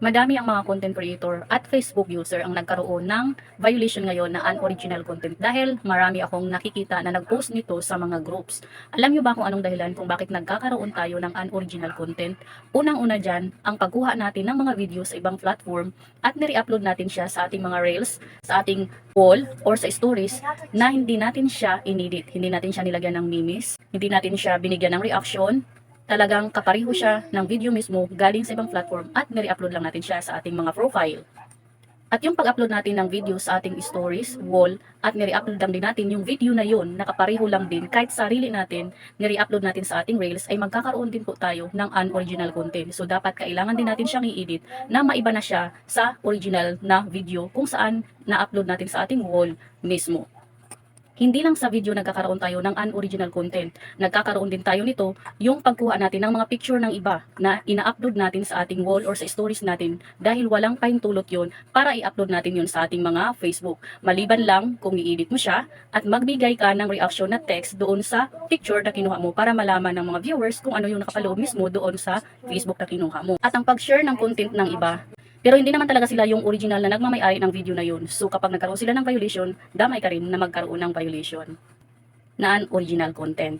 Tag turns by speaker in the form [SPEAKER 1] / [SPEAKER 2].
[SPEAKER 1] Madami ang mga content creator at Facebook user ang nagkaroon ng violation ngayon na unoriginal content dahil marami akong nakikita na nag-post nito sa mga groups. Alam niyo ba kung anong dahilan kung bakit nagkakaroon tayo ng unoriginal content? Unang-una dyan, ang pagkuha natin ng mga video sa ibang platform at nire-upload natin siya sa ating mga reels, sa ating wall, or sa stories na hindi natin siya inedit, hindi natin siya nilagyan ng memes, hindi natin siya binigyan ng reaction, talagang kapareho siya ng video mismo galing sa ibang platform at nire-upload lang natin siya sa ating mga profile. At yung pag-upload natin ng video sa ating stories, wall, at nire-upload lang din natin yung video na yun, nakapareho lang din, kahit sarili natin, nire-upload natin sa ating Rails, ay magkakaroon din po tayo ng unoriginal content. So, dapat kailangan din natin siyang i-edit na maiba na siya sa original na video kung saan na-upload natin sa ating wall mismo. Hindi lang sa video nagkakaroon tayo ng unoriginal content. Nagkakaroon din tayo nito yung pagkuha natin ng mga picture ng iba na ina-upload natin sa ating wall or sa stories natin dahil walang pahintulot yon para i-upload natin yun sa ating mga Facebook. Maliban lang kung i-edit mo siya at magbigay ka ng reaction na text doon sa picture na kinuha mo para malaman ng mga viewers kung ano yung nakapaloob mismo doon sa Facebook na kinuha mo. At ang pag-share ng content ng iba pero hindi naman talaga sila yung original na nagmamayari ng video na yun. So kapag nagkaroon sila ng violation, damay ka rin na magkaroon ng violation na original content.